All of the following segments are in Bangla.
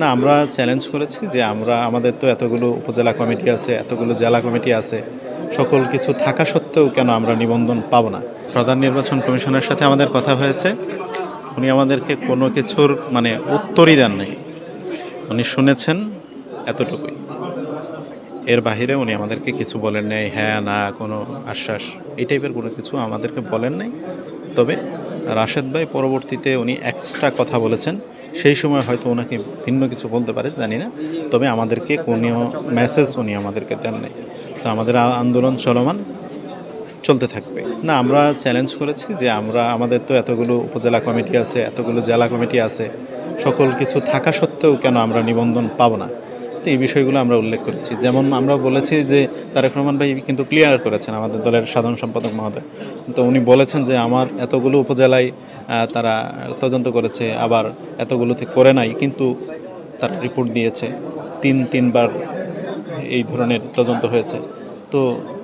না, আমরা চ্যালেঞ্জ করেছি যে আমরা, আমাদের তো এতগুলো উপজেলা কমিটি আছে, এতগুলো জেলা কমিটি আছে, সকল কিছু থাকা সত্ত্বেও কেন আমরা নিবন্ধন পাবো না? প্রধান নির্বাচন কমিশনের সাথে আমাদের কথা হয়েছে। উনি আমাদেরকে কোনো কিছুর মানে উত্তরই দেন নাই। উনি শুনেছেন এতটুকুই। এর বাহিরে উনি আমাদেরকে কিছু বলেন নাই হ্যাঁ না, কোনো আশ্বাস, এই টাইপের কোনো কিছু আমাদেরকে বলেন নাই। তবে রাশেদ ভাই, পরবর্তীতে উনি এক্সট্রা কথা বলেছেন। সেই সময় হয়তো ওনাকে ভিন্ন কিছু বলতে পারে, জানি না। তবে আমাদেরকে কোনো মেসেজ উনি আমাদেরকে দেন নাই। তো আমাদের আন্দোলন চলমান, চলতে থাকবে। না, আমরা চ্যালেঞ্জ করেছি যে আমরা, আমাদের তো এতগুলো উপজেলা কমিটি আছে, এতগুলো জেলা কমিটি আছে। সকল কিছু থাকা সত্ত্বেও কেন আমরা নিবন্ধন পাবো না? তো এই বিষয়গুলো আমরা উল্লেখ করেছি। যেমন আমরা বলেছি যে তারেক রহমান ভাই কিন্তু ক্লিয়ার করেছেন আমাদের দলের সাধারণ সম্পাদক মহোদয়। তো উনি বলেছেন যে আমার এতগুলো উপজেলায় তারা তদন্ত করেছে, আবার এতগুলোতে করে নাই, কিন্তু তার রিপোর্ট দিয়েছে। তিন, তিনবার এই ধরনের তদন্ত হয়েছে। তো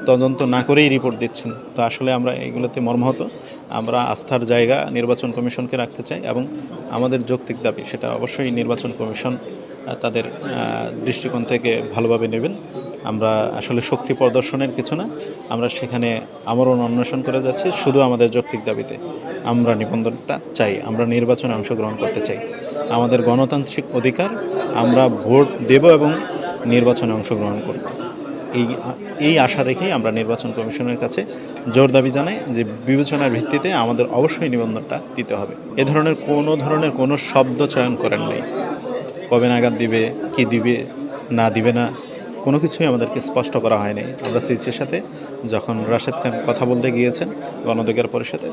তদন্ত না করেই রিপোর্ট দিচ্ছেন। তো আসলে আমরা এগুলোতে মর্মাহত। আমরা আস্থার জায়গা নির্বাচন কমিশনকে রাখতে চাই এবং আমাদের যৌক্তিক দাবি সেটা অবশ্যই নির্বাচন কমিশন তাদের দৃষ্টিকোণ থেকে ভালোভাবে নেবেন। আমরা আসলে শক্তি প্রদর্শনের কিছু না, আমরা সেখানে আমরণ অন্বেষণ করে যাচ্ছি, শুধু আমাদের যৌক্তিক দাবিতে। আমরা নিবন্ধনটা চাই, আমরা নির্বাচনে অংশগ্রহণ করতে চাই। আমাদের গণতান্ত্রিক অধিকার, আমরা ভোট দেব এবং নির্বাচনে অংশগ্রহণ করব। এই এই আশা রেখেই আমরা নির্বাচন কমিশনের কাছে জোর দাবি জানাই যে বিবেচনার ভিত্তিতে আমাদের অবশ্যই নিবন্ধনটা দিতে হবে। এ ধরনের কোনো ধরনের কোনো শব্দ চয়ন করেন নাই। কবে নাগাদ দিবে, কি দিবে, না দিবে না, কোনো কিছুই আমাদেরকে স্পষ্ট করা হয়নি। আমরা সিসির সাথে যখন রাশেদ খান কথা বলতে গিয়েছেন গণধিকার পরিষদে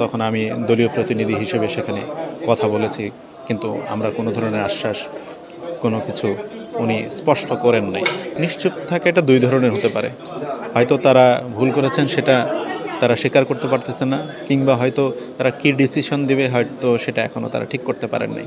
তখন আমি দলীয় প্রতিনিধি হিসেবে সেখানে কথা বলেছি, কিন্তু আমরা কোনো ধরনের আশ্বাস, কোনো কিছু উনি স্পষ্ট করেন নাই। নিশ্চুপ থাকা এটা দুই ধরনের হতে পারে। হয়তো তারা ভুল করেছেন সেটা তারা স্বীকার করতে পারতেছে না, কিংবা হয়তো তারা কী ডিসিশন দিবে হয়তো সেটা এখনও তারা ঠিক করতে পারেন নাই।